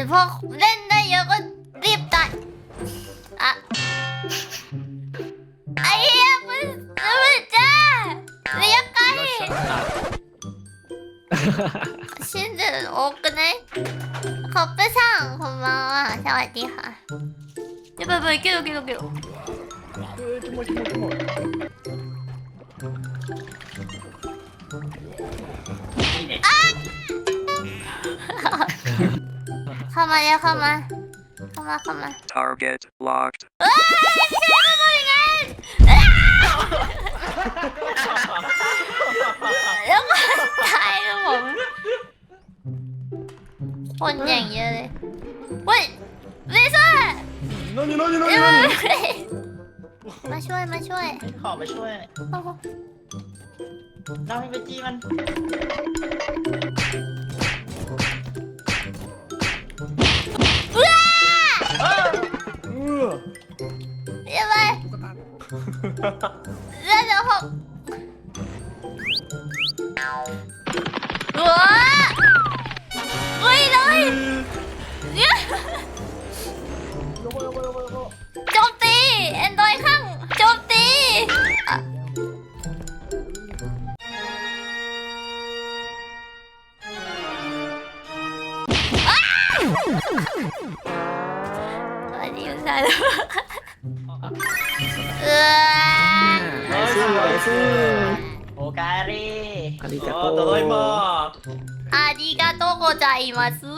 พอเล่นได้เยอะก็รีบตัดอะไอ้เหี้ยมันมันจ้าระยะไกลชินเดอโอกนะขอบไปสั่งこんばんはสวัสดีค่ะやばいやばいけどけどけど เข้ามาเร็วเข้ามาเข้ามาเข้ามา Target locked. เอ้ยไม่ใช่ขโมยเงินอ้าวแล้วก็ตายครับผมคนอย่างเยอะเลยเฮ้ยลิซ่า 何何何 เอ้ย 何 มาช่วยมาช่วย ขอมาช่วย โอ้โห น้องมีเบจี้มัน เดี๋ยวเดี๋ยวหกหัวเฮ้ยเลยยโจมตีเอ็นดยข้างโจมตีอะ ซูโอกาเร่อาริกาโตโตไดมาอาริกาโตโกใจมาซึ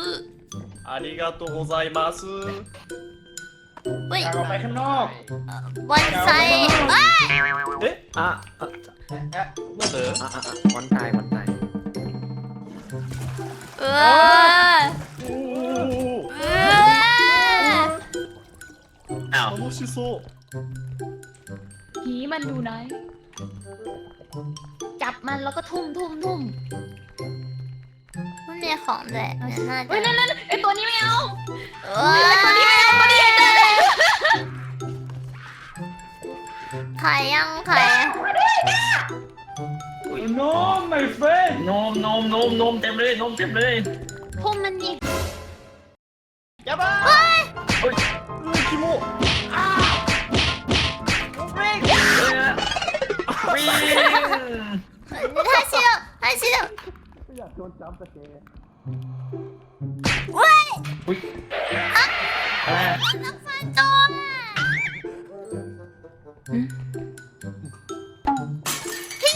อาริกาโตโกใจมาซึเฮ้ยเราไปข้างนอกวันไซเอ้ยเอ๊ะอะนั่นเหรออะอะวันไทยวันไทยเออเอออ้าว楽しそうผีมันดูไหน จับมันแล้วก็ทุ่มทุ่มทุ่มมันมีของด้วยเนี่ยน่าจะเฮ้ยนั่นนั่นไอตัวนี้ไม่เอาเอ้ยตัวนี้ไม่เอาตัวนี้ใหญ่จังเลยขายยังขายน้องไม่เฟ้นนมนมนมนมเต็มเลยนมเต็มเลย เว้ยอะไรนักฟันโจรพี่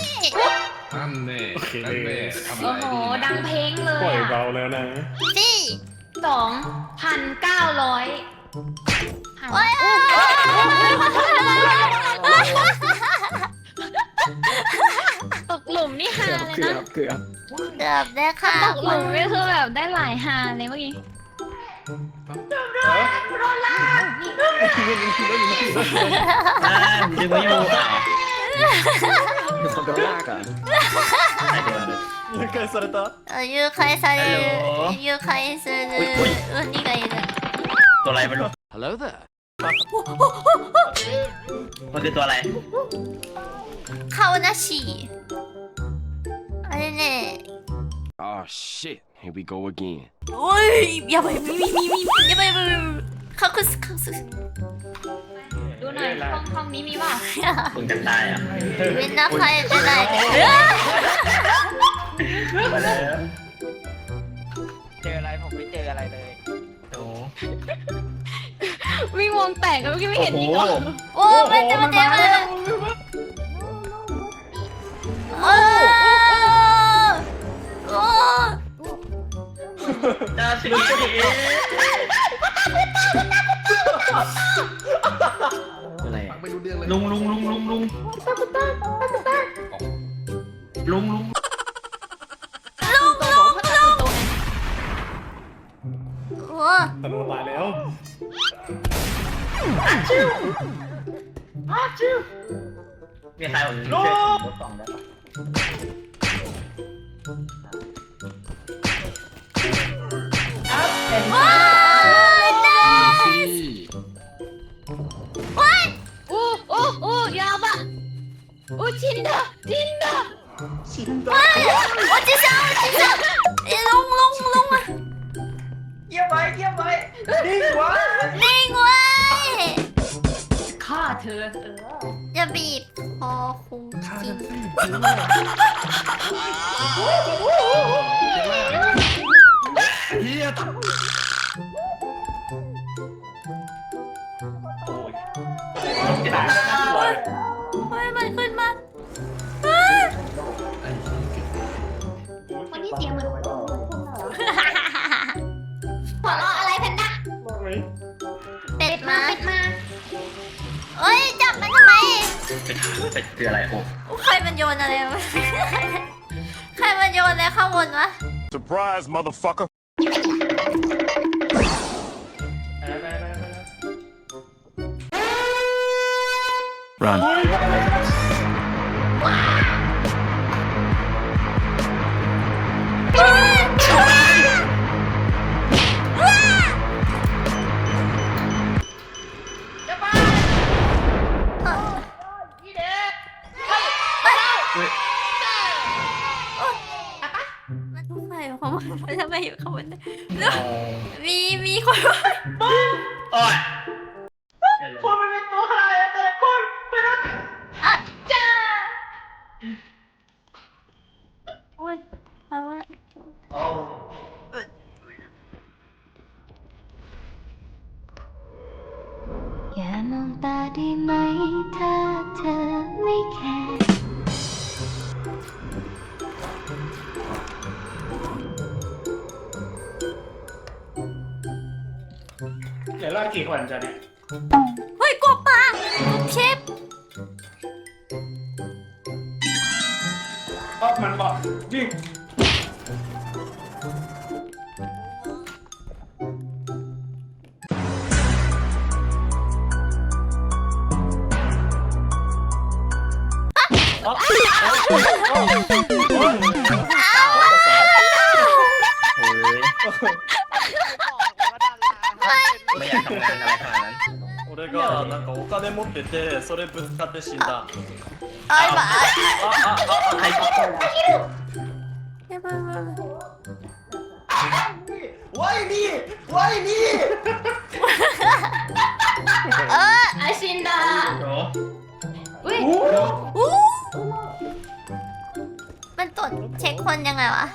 นั่นแน่นั่นแน่ทำโอ้อะไรโห ดีนะ ดังเพลงเลปล่อยยอะเบาแล้วนะ พี่ สอง เลย เกือ นะ บเกือบ เกือบได้ค่ะ ตกหลุมนี่คือแบบได้หลายฮาเลยเมื่อกี้ อ่าดึงไม่อยู่อ่ะมีคนโดนลากอ่ะไม่โดนเลย 誘拐されたเออ誘拐されるฮัลโหล 誘拐するอุ๊ยอุ๊ย 鬼がいる ตัวอะไรไม่รู้ Hello there มันคือตัวอะไร อะไรเนี่ย Oh shit. Here we go again. โอ้ยอย่าไปมีมีมีมีอย่าไปอย่าไปเขาคือเขาคือดูหน่อยห้องห้องนี้มีว่าคุณจะตายอะเว้นนะใครเป็นไรเอ้ยเจออะไรผมไม่เจออะไรเลยโอ้วิ่งวงแตกแล้วเมื่อกี้ไม่เห็นอีกเหรอโอ้มันจะมาเจอมาเออ โอ้ดาสีอะไรฟัอะงลุงลุงเรื่องเลยลุงลุงลุงลุงลุงลุงลุงโหตะลุมาแล้วมีใครผมลุง 뛴 다! 진 다. 어디서 어디 서? 이 롱롱롱아 เยี่ยมไว้เยี่ยมไว้นิ่งไว้ 맹와이 ฆ่าเธอ เออ 야비 허공 ฆ่าจริง ฉัน เสียงเหมือนหัวเราะอะไรแพนด้าเป็ดมาเป็ดมาเอ้ยจับมันทำไมเป็ดเป็ดคืออะไรโอ้ใครมันโยนอะไรมาใครมันโยนอะไรข้างบนวะ Surprise, motherfucker. ไปไปไปไป Run. ทำไมอยู่ข้างบนแล้วมีมีคนว่าโอ้ยคนมันเป็นตัวอะไรอะแต่ละคนเป็นอะไรจ้าโอ้ยเอาวะอย่ามองตาได้ไหมถ้าเธอไม่แคร์ เดี๋ยวรอดกี่คนจะเนี่ยเฮ้ยกบปลากบเชฟก็มันบอกวิ่ง 金持っててそれぶつかって死んだ เอ้ยมา ああああ ใครบอก เดี๋ยวมามามา ワイニーワイニー เออ อาชินดา โอ้ อุ้ย อู้มันตรวจเช็คคนยังไงวะ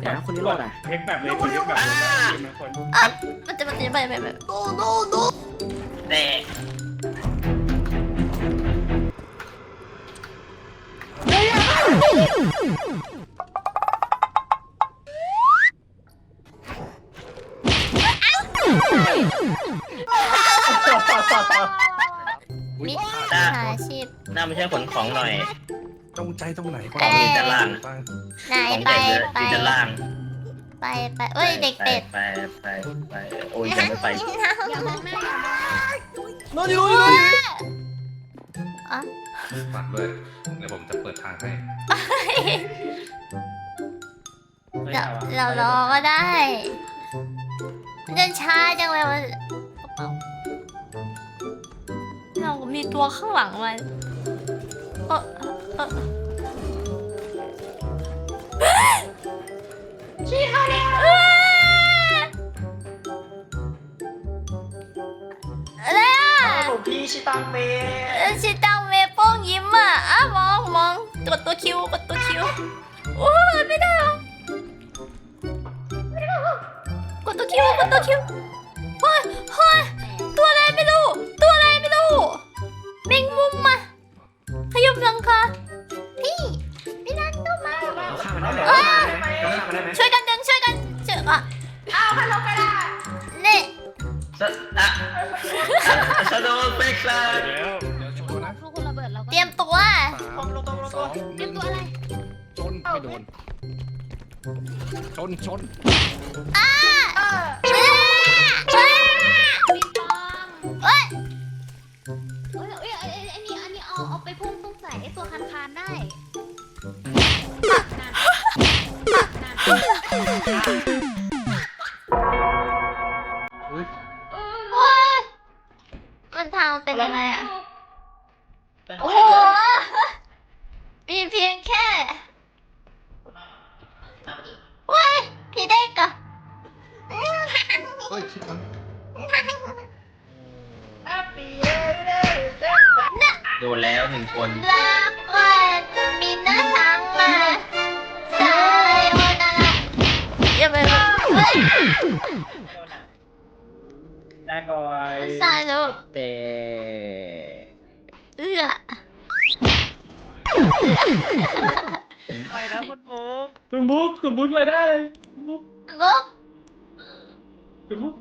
เดี๋ยวนะคนนี้รอดอ่ะ เทคแบบเลยคนเทคแบบเลยมันคน อ่ะมันจะมันจะไปไปไป เด็ก มิจฉาชีพหน้าไม่ใช่ขนของหน่อยจงใจตรงไหนของอยู่ด้านล่างไหนของไปเด็กเลยไปอยู่ด้านล่าง ไปไปเอ้ยเด็กเป็ด ไปไปไปโอ้ยยังไม่ไป อย่ามองหน้าอย่ามอง何何อ๋อฝากด้วยเดี๋ยวผมจะเปิดทางให้เราเรารอก็ได้เดินช้าจังเลยมันกระเป๋าเรามีตัวข้างหลังมันเออเออ ตังเมเอ้ยชิตังเมโป้งยิ้มอะอะมองมองกดตัวคิวกดตัวคิวโอ้ยไม่ได้หรอกดตัวคิวกดตัวคิวเฮ้ยเฮ้ยตัวอะไรไม่รู้ตัวอะไรไม่รู้แมงมุมมาขยับหลังคาพี่พี่นันตัวมาเอาข้ามมันได้ไหมเอ้ยเอาข้ามมันได้ไหมช่วยกันดึงช่วยกันเจออะเอาพันลงกระดาษ โดนเฟกซ์เดี๋ยวเดี๋ยวชนนะพวกคุณระเบิดเราก็เตรียมตัว สามสองหเตรียนึ่มงตัวอะไร ชนไม่โดน ชนชนอะเอ้ยเอ้ยมีฟองเอ้ยเอ้ยเอ้ยเอ้ยอันนี้อันนี้เอาเอาไปพุ่งพุ่งใส่ไอตัวคันคานได้นั่นนั่น โดนแล้วหนึ่งคนรักวันมีหน้าทางมาใช่วันอะไรอย่าไปเฮ้ยได้ก่อนใช่ลูกเตะเอื้อไปนะคุณฟุ๊กคุณบุ๊กคุณบุ๊กไปได้คุณบุ๊กลูกคุณบุ๊ก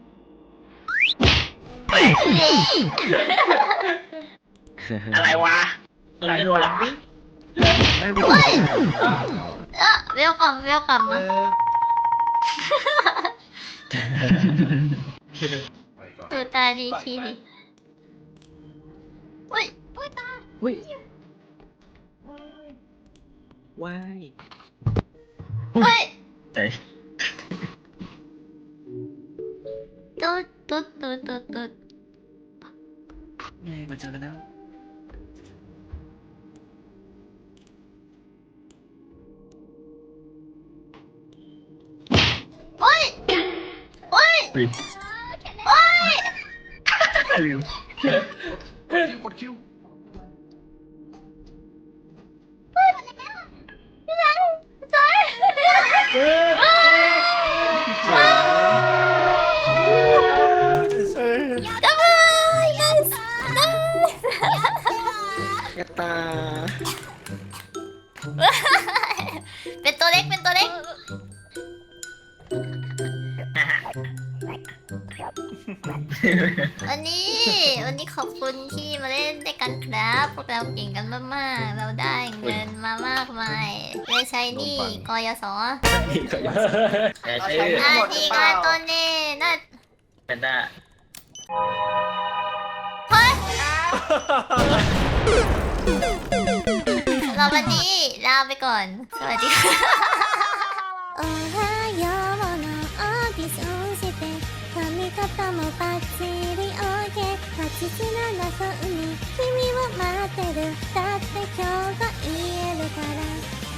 อะไรวะอะไรวะไม่รู้เออเวลคัมเวลคัมมาไปก่อนตัวตาดีทีดิอุ้ยอุ้ยตาอุ้ยว้ายอุ้ยใจตุ๊ดตุ๊ดตุ๊ดตุ๊ดตุ๊ดมาเจอกันแล้ว อุ้ยปิดอุ้ยลืมกดคิวพี่แบงจอยจับมือ yes กระตา คุณที่มาเล่นด้วยกันครับ พวกเราเก่งกันมากๆ เราได้เงินมามากมายได้ใช้หนี่กยศ แต่ชื่อ นาทีการตัวนี้น่า แพนด้า เฮ้ยเราวันนี้ลาไปก่อน สวัสดีค่ะおはようのオーディションして髪型もバッチリ OK 8時7分に君を待ってる。だって今日が言えるから。